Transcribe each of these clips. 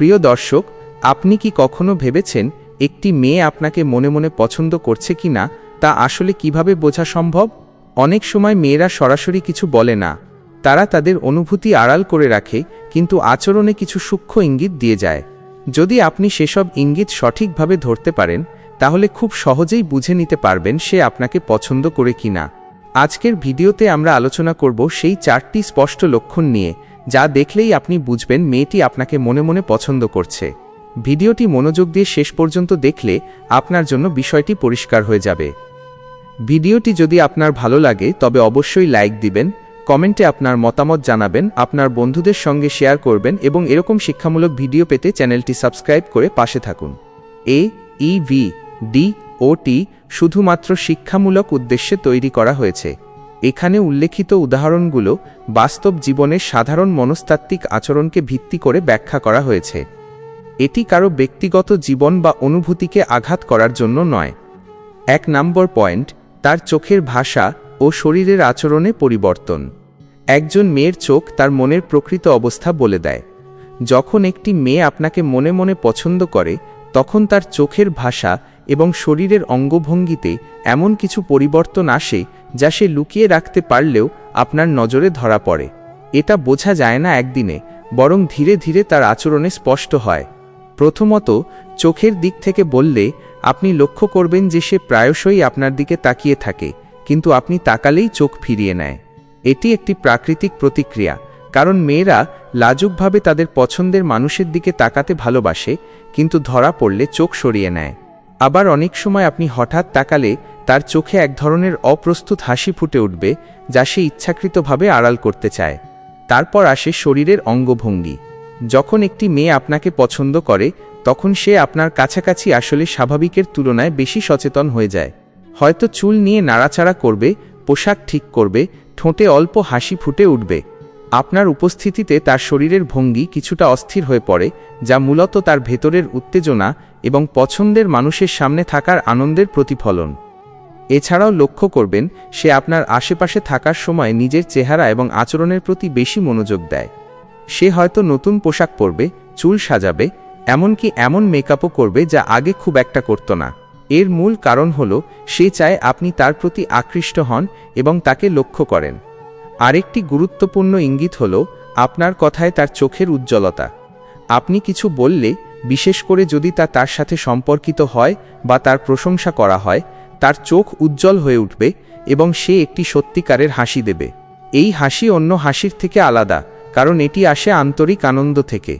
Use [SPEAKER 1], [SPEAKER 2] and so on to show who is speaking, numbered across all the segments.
[SPEAKER 1] প্রিয় দর্শক, আপনি কি কখনো ভেবেছেন একটি মেয়ে আপনাকে মনে মনে পছন্দ করছে কি না, তা আসলে কীভাবে বোঝা সম্ভব? অনেক সময় মেয়েরা সরাসরি কিছু বলে না। তারা তাদের অনুভূতি আড়াল করে রাখে, কিন্তু আচরণে কিছু সূক্ষ্ম ইঙ্গিত দিয়ে যায়। যদি আপনি সেসব ইঙ্গিত সঠিকভাবে ধরতে পারেন, তাহলে খুব সহজেই বুঝে নিতে পারবেন সে আপনাকে পছন্দ করে কিনা আজকের ভিডিওতে আমরা আলোচনা করব সেই চারটি স্পষ্ট লক্ষণ নিয়ে যা দেখলেই আপনি বুঝবেন মেয়েটি আপনাকে মনে মনে পছন্দ করছে। ভিডিওটি মনোযোগ দিয়ে শেষ পর্যন্ত দেখলে আপনার জন্য বিষয়টি পরিষ্কার হয়ে যাবে। ভিডিওটি যদি আপনার ভালো লাগে, তবে অবশ্যই লাইক দিবেন, কমেন্টে আপনার মতামত জানাবেন, আপনার বন্ধুদের সঙ্গে শেয়ার করবেন এবং এরকম শিক্ষামূলক ভিডিও পেতে চ্যানেলটি সাবস্ক্রাইব করে পাশে থাকুন। এ, ই, ভি, ডি, ও, টি শুধুমাত্র শিক্ষামূলক উদ্দেশ্যে তৈরি করা হয়েছে। এখানে উল্লেখিত উদাহরণগুলো বাস্তব জীবনের সাধারণ মনস্তাত্ত্বিক আচরণকে ভিত্তি করে ব্যাখ্যা করা হয়েছে। এটি কারও ব্যক্তিগত জীবন বা অনুভূতিকে আঘাত করার জন্য নয়। এক নম্বর পয়েন্ট, তার চোখের ভাষা ও শরীরের আচরণে পরিবর্তন। একজন মেয়ের চোখ তার মনের প্রকৃত অবস্থা বলে দেয়। যখন একটি মেয়ে আপনাকে মনে মনে পছন্দ করে, তখন তার চোখের ভাষা এবং শরীরের অঙ্গভঙ্গিতে এমন কিছু পরিবর্তন আসে যা সে লুকিয়ে রাখতে পারলেও আপনার নজরে ধরা পড়ে। এটা বোঝা যায় না একদিনে, বরং ধীরে ধীরে তার আচরণে স্পষ্ট হয়। প্রথমত, চোখের দিক থেকে বললে, আপনি লক্ষ্য করবেন যে সে প্রায়শই আপনার দিকে তাকিয়ে থাকে, কিন্তু আপনি তাকালেই চোখ ফিরিয়ে নেয়। এটি একটি প্রাকৃতিক প্রতিক্রিয়া, কারণ মেয়েরা লাজুকভাবে তাদের পছন্দের মানুষের দিকে তাকাতে ভালোবাসে, কিন্তু ধরা পড়লে চোখ সরিয়ে নেয়। আবার অনেক সময় আপনি হঠাৎ তাকালে তার চোখে এক ধরনের অপ্রস্তুত হাসি ফুটে উঠবে যা সে ইচ্ছাকৃতভাবে আড়াল করতে চায়। তারপর আসে শরীরের অঙ্গভঙ্গি। যখন একটি মেয়ে আপনাকে পছন্দ করে, তখন সে আপনার কাছাকাছি আসলে স্বাভাবিকের তুলনায় বেশি সচেতন হয়ে যায়। হয়তো চুল নিয়ে নাড়াচাড়া করবে, পোশাক ঠিক করবে, ঠোঁটে অল্প হাসি ফুটে উঠবে। আপনার উপস্থিতিতে তার শরীরের ভঙ্গি কিছুটা অস্থির হয়ে পড়ে, যা মূলত তার ভেতরের উত্তেজনা এবং পছন্দের মানুষের সামনে থাকার আনন্দের প্রতিফলন। এছাড়াও লক্ষ্য করবেন, সে আপনার আশেপাশে থাকার সময় নিজের চেহারা এবং আচরণের প্রতি বেশি মনোযোগ দেয়। সে হয়তো নতুন পোশাক পরবে, চুল সাজাবে, এমনকি এমন মেকআপও করবে যা আগে খুব একটা করত না। এর মূল কারণ হল, সে চায় আপনি তার প্রতি আকৃষ্ট হন এবং তাকে লক্ষ্য করেন। আরেকটি গুরুত্বপূর্ণ ইঙ্গিত হল, আপনার কথায় তার চোখের উজ্জ্বলতা। আপনি কিছু বললে, বিশেষ করে যদি তা তার সাথে সম্পর্কিত হয় বা তার প্রশংসা করা হয় তার চোখ উজ্জ্বল হয়ে উঠবে এবং সে একটি সত্যিকারের হাসি দেবে। এই হাসি অন্য হাসির থেকে আলাদা, কারণ এটি আসে আন্তরিক আনন্দ থেকে।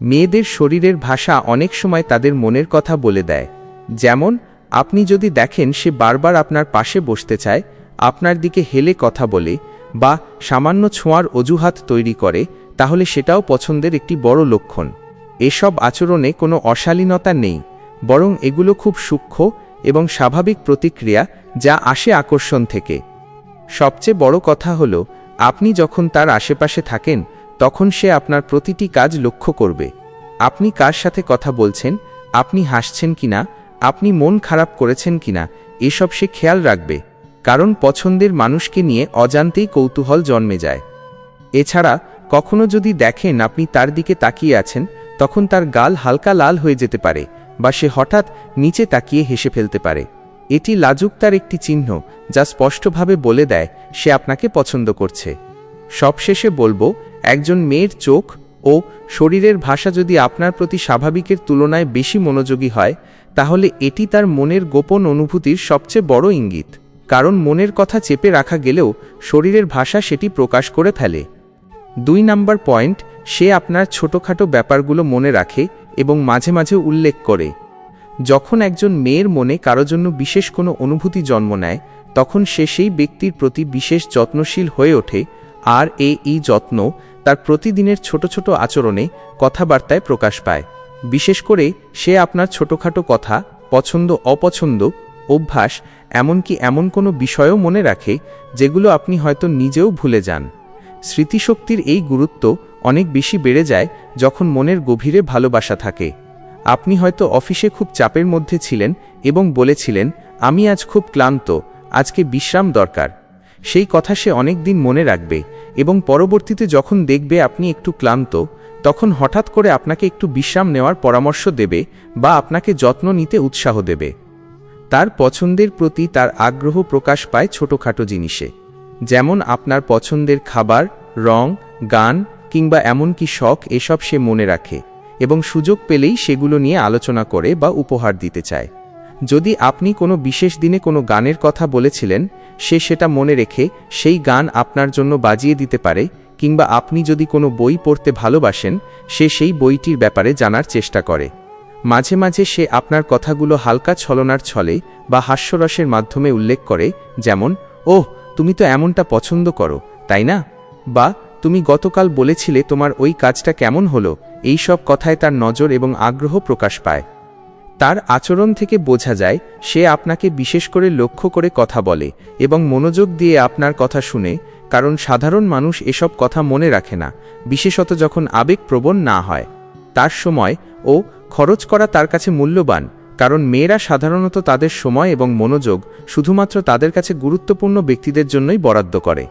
[SPEAKER 1] মেয়েদের শরীরের ভাষা অনেক সময় তাদের মনের কথা বলে দেয়। যেমন, আপনি যদি দেখেন সে বারবার আপনার পাশে বসতে চায়, আপনার দিকে হেলে কথা বলে বা সামান্য ছোঁয়ার অজুহাত তৈরি করে, তাহলে সেটাও পছন্দের একটি বড় লক্ষণ। এসব আচরণে কোনো অশালীনতা নেই, বরং এগুলো খুব সূক্ষ্ম এবং স্বাভাবিক প্রতিক্রিয়া যা আসে আকর্ষণ থেকে। সবচেয়ে বড় কথা হল, আপনি যখন তার আশেপাশে থাকেন, তখন সে আপনার প্রতিটি কাজ লক্ষ্য করবে। আপনি কার সাথে কথা বলছেন, আপনি হাসছেন কিনা, আপনি মন খারাপ করেছেন কিনা, এসব সে খেয়াল রাখবে, কারণ পছন্দের মানুষকে নিয়ে অজান্তেই কৌতূহল জন্মে যায়। এছাড়া, কখনো যদি দেখেন আপনি তার দিকে তাকিয়ে আছেন, তখন তার গাল হালকা লাল হয়ে যেতে পারে বা সে হঠাৎ নিচে তাকিয়ে হেসে ফেলতে পারে। এটি লাজুকতার একটি চিহ্ন, যা স্পষ্টভাবে বলে দেয় সে আপনাকে পছন্দ করছে। সবশেষে বলব, একজন মেয়ের চোখ ও শরীরের ভাষা যদি আপনার প্রতি স্বাভাবিকের তুলনায় বেশি মনোযোগী হয়, তাহলে এটি তার মনের গোপন অনুভূতির সবচেয়ে বড় ইঙ্গিত। কারণ মনের কথা চেপে রাখা গেলেও শরীরের ভাষা সেটি প্রকাশ করে ফেলে। দুই নাম্বার পয়েন্ট, সে আপনার ছোটোখাটো ব্যাপারগুলো মনে রাখে এবং মাঝে মাঝে উল্লেখ করে। যখন একজন মেয়ের মনে কারও জন্য বিশেষ কোনো অনুভূতি জন্ম নেয়, তখন সে সেই ব্যক্তির প্রতি বিশেষ যত্নশীল হয়ে ওঠে আর এই যত্ন তার প্রতিদিনের ছোট ছোট আচরণে কথাবার্তায় প্রকাশ পায়। বিশেষ করে সে আপনার ছোটোখাটো কথা, পছন্দ, অপছন্দ, অভ্যাস, এমনকি এমন কোনো বিষয়ও মনে রাখে যেগুলো আপনি হয়তো নিজেও ভুলে যান। স্মৃতিশক্তির এই গুরুত্ব অনেক বেশি বেড়ে যায় যখন মনের গভীরে ভালোবাসা থাকে। আপনি হয়তো অফিসে খুব চাপের মধ্যে ছিলেন এবং বলেছিলেন, আমি আজ খুব ক্লান্ত, আজকে বিশ্রাম দরকার। সেই কথা সে অনেক দিন মনে রাখবে এবং পরবর্তীতে যখন দেখবে আপনি একটু ক্লান্ত, তখন হঠাৎ করে আপনাকে একটু বিশ্রাম নেওয়ার পরামর্শ দেবে বা আপনাকে যত্ন নিতে উৎসাহ দেবে। তার পছন্দের প্রতি তার আগ্রহ প্রকাশ পায় ছোটোখাটো জিনিসে। যেমন আপনার পছন্দের খাবার, রং, গান কিংবা এমনকি শখ এসব সে মনে রাখে এবং সুযোগ পেলেই সেগুলো নিয়ে আলোচনা করে বা উপহার দিতে চায়। যদি আপনি কোনো বিশেষ দিনে কোনো গানের কথা বলেছিলেন, সে সেটা মনে রেখে সেই গান আপনার জন্য বাজিয়ে দিতে পারে কিংবা আপনি যদি কোনো বই পড়তে ভালোবাসেন, সে সেই বইটির ব্যাপারে জানার চেষ্টা করে। মাঝে মাঝে সে আপনার কথাগুলো হালকা ছলনার ছলে বা হাস্যরসের মাধ্যমে উল্লেখ করে, যেমন, ওহ, তুমি তো এমনটা পছন্দ করো, তাই না? বা তুমি গতকাল বলেছিলে তোমার ওই কাজটা কেমন হলো, এই সব কথায় তার নজর এবং আগ্রহ প্রকাশ পায়। তার আচরণ থেকে বোঝা যায়, সে আপনাকে বিশেষ করে লক্ষ্য করে কথা বলে এবং মনোযোগ দিয়ে আপনার কথা শুনে, কারণ সাধারণ মানুষ এসব কথা মনে রাখে না, বিশেষত যখন আবেগপ্রবণ না হয়। তার সময়, ও, খরচ করা তার কাছে মূল্যবান, কারণ মেয়েরা সাধারণত তাদের সময় এবং মনোযোগ শুধুমাত্র তাদের কাছে গুরুত্বপূর্ণ ব্যক্তিদের জন্যই বরাদ্দ করে।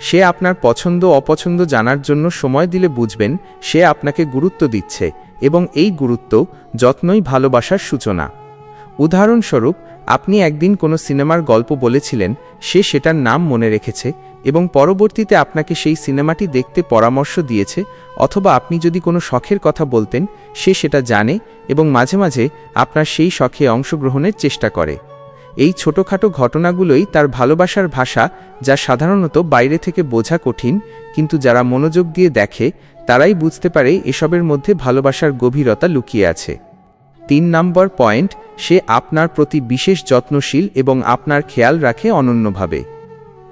[SPEAKER 1] সে আপনার পছন্দ অপছন্দ জানার জন্য সময় দিলে বুঝবেন, সে আপনাকে গুরুত্ব দিচ্ছে এবং এই গুরুত্ব যত্নই ভালোবাসার সূচনা। উদাহরণস্বরূপ, আপনি একদিন কোনো সিনেমার গল্প বলেছিলেন, সে সেটার নাম মনে রেখেছে এবং পরবর্তীতে আপনাকে সেই সিনেমাটি দেখতে পরামর্শ দিয়েছে অথবা আপনি যদি কোনো শখের কথা বলতেন, সে সেটা জানে এবং মাঝে মাঝে আপনার সেই শখে অংশগ্রহণের চেষ্টা করে। এই ছোটোখাটো ঘটনাগুলোই তার ভালোবাসার ভাষা, যা সাধারণত বাইরে থেকে বোঝা কঠিন, কিন্তু যারা মনোযোগ দিয়ে দেখে, তারাই বুঝতে পারে এসবের মধ্যে ভালোবাসার গভীরতা লুকিয়ে আছে। তিন নম্বর পয়েন্ট, সে আপনার প্রতি বিশেষ যত্নশীল এবং আপনার খেয়াল রাখে অনন্যভাবে।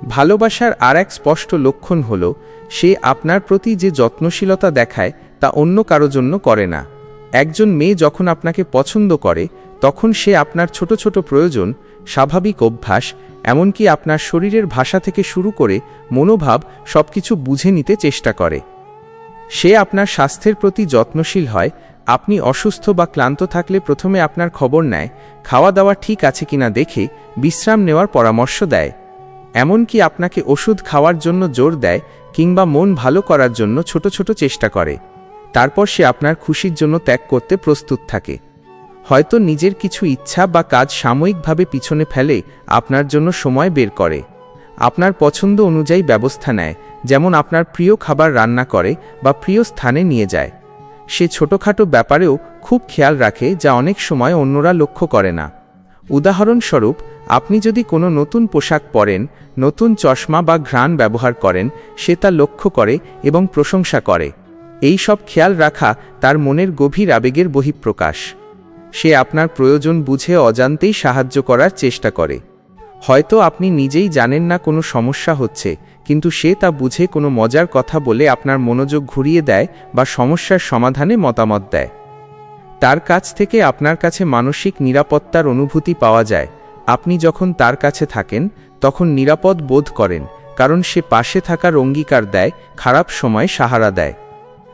[SPEAKER 1] ভালোবাসার আর এক স্পষ্ট লক্ষণ হল, সে আপনার প্রতি যে যত্নশীলতা দেখায়, তা অন্য কারও জন্য করে না। একজন মেয়ে যখন আপনাকে পছন্দ করে তখন সে আপনার ছোট ছোট প্রয়োজন, স্বাভাবিক অভ্যাস, এমনকি আপনার শরীরের ভাষা থেকে শুরু করে মনোভাব সবকিছু বুঝে নিতে চেষ্টা করে। সে আপনার স্বাস্থ্যের প্রতি যত্নশীল হয়, আপনি অসুস্থ বা ক্লান্ত থাকলে প্রথমে আপনার খবর নেয় খাওয়া দাওয়া ঠিক আছে কিনা দেখে বিশ্রাম নেওয়ার পরামর্শ দেয়। এমনকি আপনাকে ওষুধ খাওয়ার জন্য জোর দেয় কিংবা মন ভালো করার জন্য ছোট ছোট চেষ্টা করে। তারপর সে আপনার খুশির জন্য ত্যাগ করতে প্রস্তুত থাকে। হয়তো নিজের কিছু ইচ্ছা বা কাজ সাময়িকভাবে পিছনে ফেলে আপনার জন্য সময় বের করে। আপনার পছন্দ অনুযায়ী ব্যবস্থা নেয়, যেমন আপনার প্রিয় খাবার রান্না করে বা প্রিয় স্থানে নিয়ে যায়। সে ছোটোখাটো ব্যাপারেও খুব খেয়াল রাখে, যা অনেক সময় অন্যরা লক্ষ্য করে না। উদাহরণস্বরূপ, আপনি যদি কোনো নতুন পোশাক পরেন, নতুন চশমা বা ঘ্রাণ ব্যবহার করেন, সে তা লক্ষ্য করে এবং প্রশংসা করে। এই সব খেয়াল রাখা তার মনের গভীর আবেগের বহিঃপ্রকাশ। সে আপনার প্রয়োজন বুঝে অজান্তেই সাহায্য করার চেষ্টা করে। হয়তো আপনি নিজেই জানেন না কোনো সমস্যা হচ্ছে, কিন্তু সে তা বুঝে কোনো মজার কথা বলে আপনার মনোযোগ ঘুরিয়ে দেয় বা সমস্যার সমাধানে মতামত দেয়। তার কাছ থেকে আপনার কাছে মানসিক নিরাপত্তার অনুভূতি পাওয়া যায়। আপনি যখন তার কাছে থাকেন, তখন নিরাপদ বোধ করেন, কারণ সে পাশে থাকার অঙ্গীকার দেয়, খারাপ সময় সাহারা দেয়।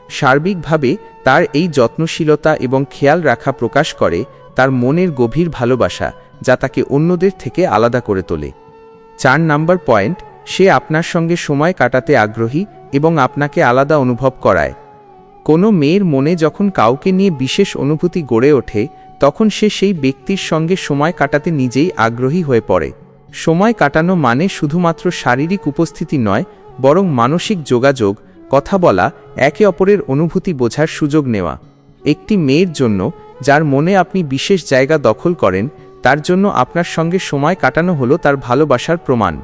[SPEAKER 1] সার্বিকভাবে তার এই যত্নশীলতা এবং খেয়াল রাখা প্রকাশ করে তার মনের গভীর ভালোবাসা, যা তাকে অন্যদের থেকে আলাদা করে তোলে। চার নাম্বার পয়েন্ট, সে আপনার সঙ্গে সময় কাটাতে আগ্রহী এবং আপনাকে আলাদা অনুভব করায়। কোনো মেয়ের মনে যখন কাউকে নিয়ে বিশেষ অনুভূতি গড়ে ওঠে, তখন সে সেই ব্যক্তির সঙ্গে সময় কাটাতে নিজেই আগ্রহী হয়ে পড়ে। সময় কাটানো মানে শুধুমাত্র শারীরিক উপস্থিতি নয়, বরং মানসিক যোগাযোগ কথা বলা একে অপরের অনুভূতি বোঝার সুযোগ নেওয়া। একটি মেয়ের জন্য যার মনে আপনি বিশেষ জায়গা দখল করেন, তার জন্য আপনার সঙ্গে সময় কাটানো হলো তার ভালোবাসার প্রমাণ।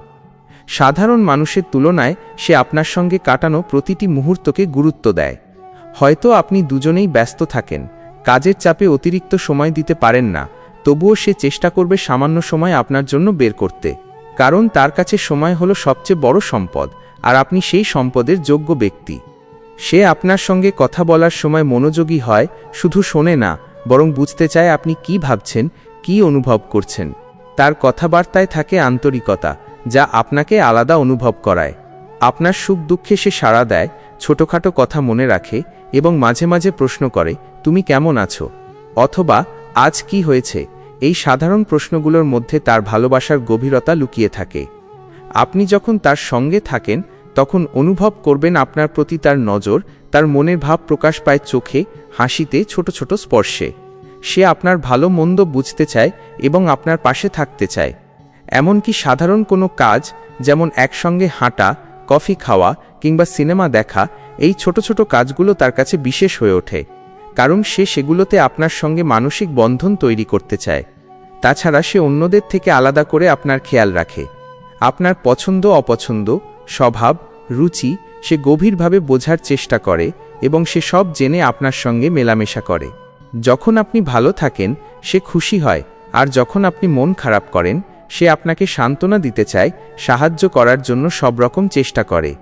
[SPEAKER 1] সাধারণ মানুষের তুলনায় সে আপনার সঙ্গে কাটানো প্রতিটি মুহূর্তকে গুরুত্ব দেয়। হয়তো আপনি দুজনেই ব্যস্ত থাকেন, কাজের চাপে অতিরিক্ত সময় দিতে পারেন না, তবুও সে চেষ্টা করবে সামান্য সময় আপনার জন্য বের করতে। কারণ তার কাছে সময় হলো সবচেয়ে বড় সম্পদ আর আপনি সেই সম্পদের যোগ্য ব্যক্তি। সে আপনার সঙ্গে কথা বলার সময় মনোযোগী হয়, শুধু শোনে না, বরং বুঝতে চায় আপনি কি ভাবছেন, কি অনুভব করছেন। তার কথাবার্তায় থাকে আন্তরিকতা, যা আপনাকে আলাদা অনুভব করায়। আপনার সুখ দুঃখে সে সাড়া দেয়, ছোটোখাটো কথা মনে রাখে এবং মাঝে মাঝে প্রশ্ন করে, তুমি কেমন আছো? অথবা, আজ কি হয়েছে? এই সাধারণ প্রশ্নগুলোর মধ্যে তার ভালোবাসার গভীরতা লুকিয়ে থাকে। আপনি যখন তার সঙ্গে থাকেন তখন অনুভব করবেন আপনার প্রতি তার নজর, তার মনের ভাব প্রকাশ পায় চোখে, হাসিতে ছোট ছোট স্পর্শে। সে আপনার ভালো মন্দ বুঝতে চায় এবং আপনার পাশে থাকতে চায়। এমনকি সাধারণ কোনো কাজ, যেমন একসঙ্গে হাঁটা, কফি খাওয়া কিংবা সিনেমা দেখা, এই ছোট ছোট কাজগুলো তার কাছে বিশেষ হয়ে ওঠে। কারণ সে সেগুলোতে আপনার সঙ্গে মানসিক বন্ধন তৈরি করতে চায়। তাছাড়া সে অন্যদের থেকে আলাদা করে আপনার খেয়াল রাখে। আপনার পছন্দ, অপছন্দ স্বভাব, রুচি, সে গভীরভাবে বোঝার চেষ্টা করে এবং সে সব জেনে আপনার সঙ্গে মেলামেশা করে। যখন আপনি ভালো থাকেন, সে খুশি হয়, আর যখন আপনি মন খারাপ করেন, সে আপনাকে সান্ত্বনা দিতে চায়, সাহায্য করার জন্য সব রকম চেষ্টা করে।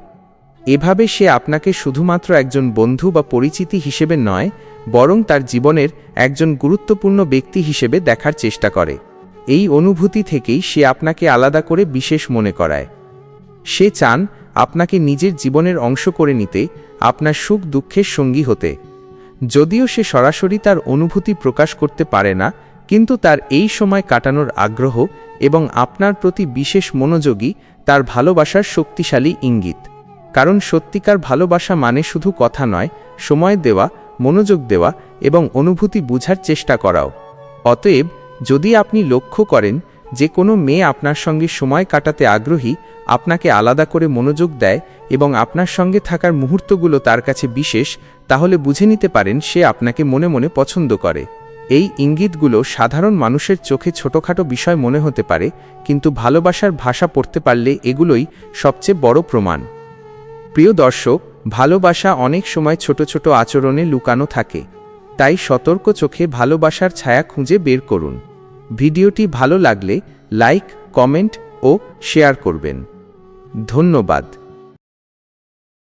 [SPEAKER 1] এভাবে সে আপনাকে শুধুমাত্র একজন বন্ধু বা পরিচিতি হিসেবে নয়, বরং তার জীবনের একজন গুরুত্বপূর্ণ ব্যক্তি হিসেবে দেখার চেষ্টা করে। এই অনুভূতি থেকেই সে আপনাকে আলাদা করে বিশেষ মনে করায়। সে চান আপনাকে নিজের জীবনের অংশ করে নিতে আপনার সুখ দুঃখের সঙ্গী হতে। যদিও সে সরাসরি তার অনুভূতি প্রকাশ করতে পারে না, কিন্তু তার এই সময় কাটানোর আগ্রহ এবং আপনার প্রতি বিশেষ মনোযোগী তার ভালোবাসার শক্তিশালী ইঙ্গিত। কারণ সত্যিকার ভালোবাসা মানে শুধু কথা নয়, সময় দেওয়া, মনোযোগ দেওয়া এবং অনুভূতি বুঝার চেষ্টা করাও। অতএব যদি আপনি লক্ষ্য করেন যে কোনো মেয়ে আপনার সঙ্গে সময় কাটাতে আগ্রহী, আপনাকে আলাদা করে মনোযোগ দেয় এবং আপনার সঙ্গে থাকার মুহূর্তগুলো তার কাছে বিশেষ, তাহলে বুঝে নিতে পারেন সে আপনাকে মনে মনে পছন্দ করে। এই ইঙ্গিতগুলো সাধারণ মানুষের চোখে ছোটখাটো বিষয় মনে হতে পারে, কিন্তু ভালোবাসার ভাষা পড়তে পারলে এগুলোই সবচেয়ে বড় প্রমাণ। প্রিয় দর্শক, ভালোবাসা অনেক সময় ছোট ছোট আচরণে লুকানো থাকে, তাই সতর্ক চোখে ভালোবাসার ছায়া খুঁজে বের করুন। ভিডিওটি ভালো লাগলে লাইক কমেন্ট ও শেয়ার করবেন। ধন্যবাদ।